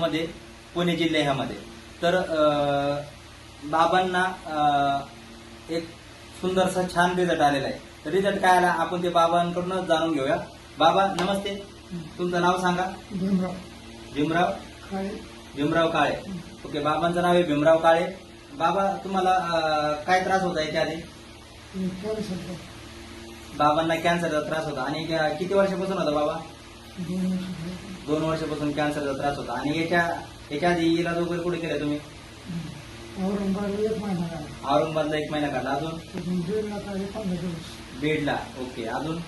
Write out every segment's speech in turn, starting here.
मध्ये पुणे जिल्ह्यामध्ये. तर बाबांना एक सुंदरसा छान रिझल्ट आलेला आहे. रिझल्ट काय आला? आपण ते बाबांकडूनच जाणून घेऊया. बाबा नमस्ते. तुमचं नाव सांगा. भीमराव. भीमराव? काय भीमराव काळे. ओके बाबांचं नाव आहे भीमराव काळे. बाबा तुम्हाला काय त्रास होता याच्या आधी बाबांना कॅन्सरचा त्रास होता. आणि किती वर्षापासून होता बाबा? दोन वर्षापासून कॅन्सरचा त्रास होता. आणि याच्या याच्या आधी इलाज वगैरे कुठे केला तुम्ही? औरंगाबाद एक महिना झाला. औरंगाबादला एक महिना काढला. अजून? तिथून दीडला काढले पंधरा दिवस. बीडला ओके. अजून?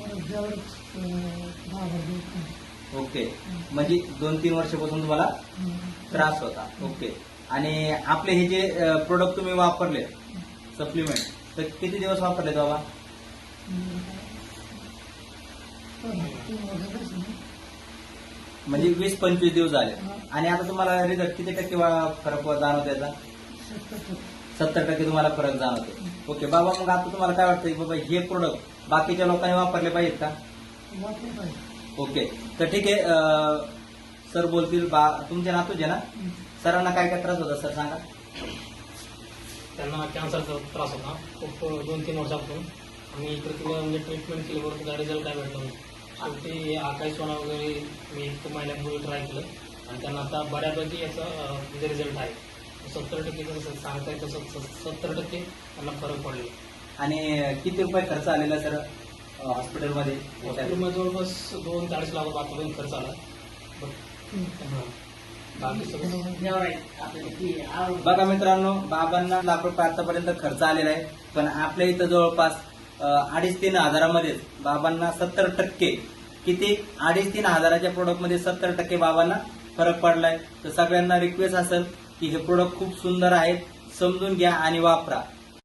परत जेवढंच दहा बारा दिवस काढले. ओके. म्हणजे दोन तीन वर्षापासून तुम्हाला त्रास होता. ओके. आणि आपले हे जे प्रोडक्ट तुम्ही वापरले सप्लिमेंट तर किती दिवस वापरले बाबा? तीन. म्हणजे वीस पंचवीस दिवस झाले. आणि आता तुम्हाला रिझल्ट किती टक्के फरक जाणवतो याचा? सत्तर टक्के. सत्तर टक्के तुम्हाला फरक जाणवतो. ओके बाबा मग आता तुम्हाला काय वाटतं की बाबा हे प्रोडक्ट बाकीच्या लोकांनी वापरले पाहिजेत का? ओके तर ठीक आहे सर बोलतील बा तुमचे नातूचे ना सरांना काय काय त्रास होता सर सांगा. त्यांना कॅन्सरचा त्रास होता खूप दोन तीन वर्षापासून. आम्ही इकडे म्हणजे ट्रीटमेंट केली बरोबर रिझल्ट काय भेटला नाही शेवटी आकाश सोना वगैरे मी एक महिन्यापूर्वी ट्राय केलं. आणि त्यांना आता बऱ्यापैकी याचा म्हणजे रिझल्ट आहे. सत्तर टक्के जसं सांगताय तसं सत्तर टक्के त्यांना फरक पडले. आणि किती रुपये खर्च आलेला सर हॉस्पिटलमध्ये हॉस्पिटलमध्ये जवळपास दोन ते अडीच लाख आतापर्यंत खर्च आला. बट बाकी सगळं? बघा मित्रांनो बाबांना लाख रुपये आतापर्यंत खर्च आलेला आहे. पण आपल्या इथं जवळपास अडीच तीन हजारामध्ये बाबांना सत्तर टक्के. किती? अडीच तीन हजाराच्या प्रोडक्टमध्ये सत्तर टक्के बाबांना फरक पडलाय. तर सगळ्यांना रिक्वेस्ट असेल की हे प्रोडक्ट खूप सुंदर आहेत समजून घ्या आणि वापरा.